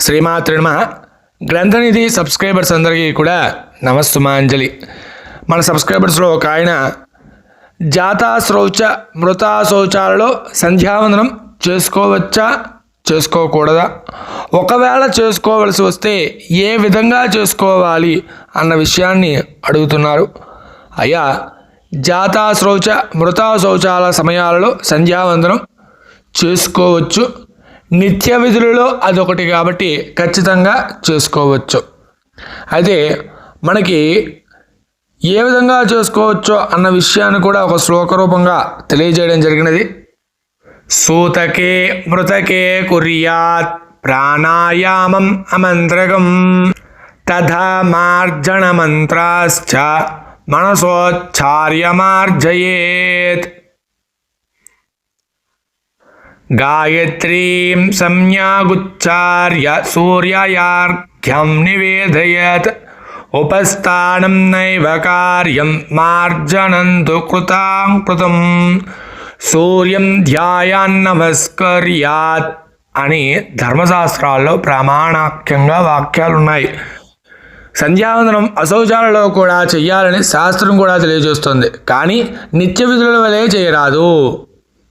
శ్రీమాత్రిమ గ్రంథనిధి subscribers అందరికీ కూడా నమస్తుమాంజలి. మన సబ్స్క్రైబర్స్లో ఒక ఆయన జాతా శౌచ మృతా శౌచాలలో సంధ్యావందనం చేసుకోవచ్చా? చేసుకోకూడదా? ఒకవేళ చేసుకోవలసి వస్తే ఏ విధంగా చేసుకోవాలి అన్న విషయాన్ని అడుగుతున్నారు. అయ్యా జాతా శౌచ మృతా శౌచాల సమయాలలో సంధ్యావందనం చేసుకోవచ్చు. నిత్య విధులలో అదొకటి కాబట్టి ఖచ్చితంగా చేసుకోవచ్చు. అయితే మనకి ఏ విధంగా చేసుకోవచ్చో అన్న విషయాన్ని కూడా ఒక శ్లోక రూపంగా తెలియజేయడం జరిగినది. సూతకే మృతకే కుర్యాత్ ప్రాణాయామం అమంత్రకం తథా మార్జన మంత్రాశ్చ మనసోచ్చార్యమార్జయేత్ గాయత్రీం సంజ్ఞాగుచ్చార్య సూర్యయార్ఘ్యం నివేదయత్ ఉపస్థానం నైవ కార్యం మార్జనం తు కృతం సూర్యం ధ్యాయాన్ నమస్కర్యాత్ అని ధర్మశాస్త్రాల్లో ప్రామాణాఖ్యంగా వాక్యాలు ఉన్నాయి సంధ్యావందనం అశౌచాలలో కూడా చెయ్యాలని శాస్త్రం కూడా తెలియజేస్తుంది. కానీ నిత్య విధుల వలె చేయరాదు.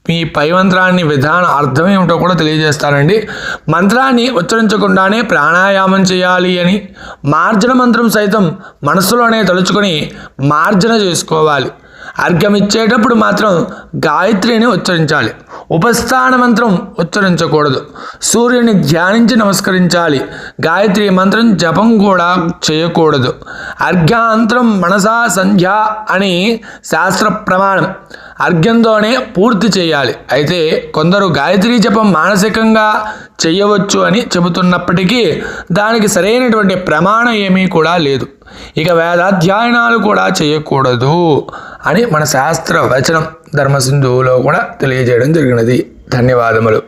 మీ పై మంత్రాన్ని విధాన అర్థం ఏమిటో కూడా తెలియజేస్తారండి. మంత్రాన్ని ఉచ్చరించకుండానే ప్రాణాయామం చేయాలి అని మార్జన మంత్రం సైతం మనసులోనే తలుచుకొని మార్జన చేసుకోవాలి. అర్ఘ్యం ఇచ్చేటప్పుడు మాత్రం గాయత్రిని ఉచ్చరించాలి. ఉపస్థాన మంత్రం ఉచ్చరించకూడదు. సూర్యుని ధ్యానించి నమస్కరించాలి. గాయత్రి మంత్రం జపం కూడా చేయకూడదు. అర్ఘ్యాంతరం మనసా సంధ్య అని శాస్త్ర ప్రమాణం. అర్ఘ్యంతోనే పూర్తి చేయాలి. అయితే కొందరు గాయత్రి జపం మానసికంగా చేయవచ్చు అని చెబుతున్నప్పటికీ దానికి సరైనటువంటి ప్రమాణం ఏమీ కూడా లేదు. ఇక వేదాధ్యయనాలు కూడా చేయకూడదు అని మన శాస్త్ర వచనం ధర్మసింధువులో కూడా తెలియజేయడం జరిగినది. ధన్యవాదములు.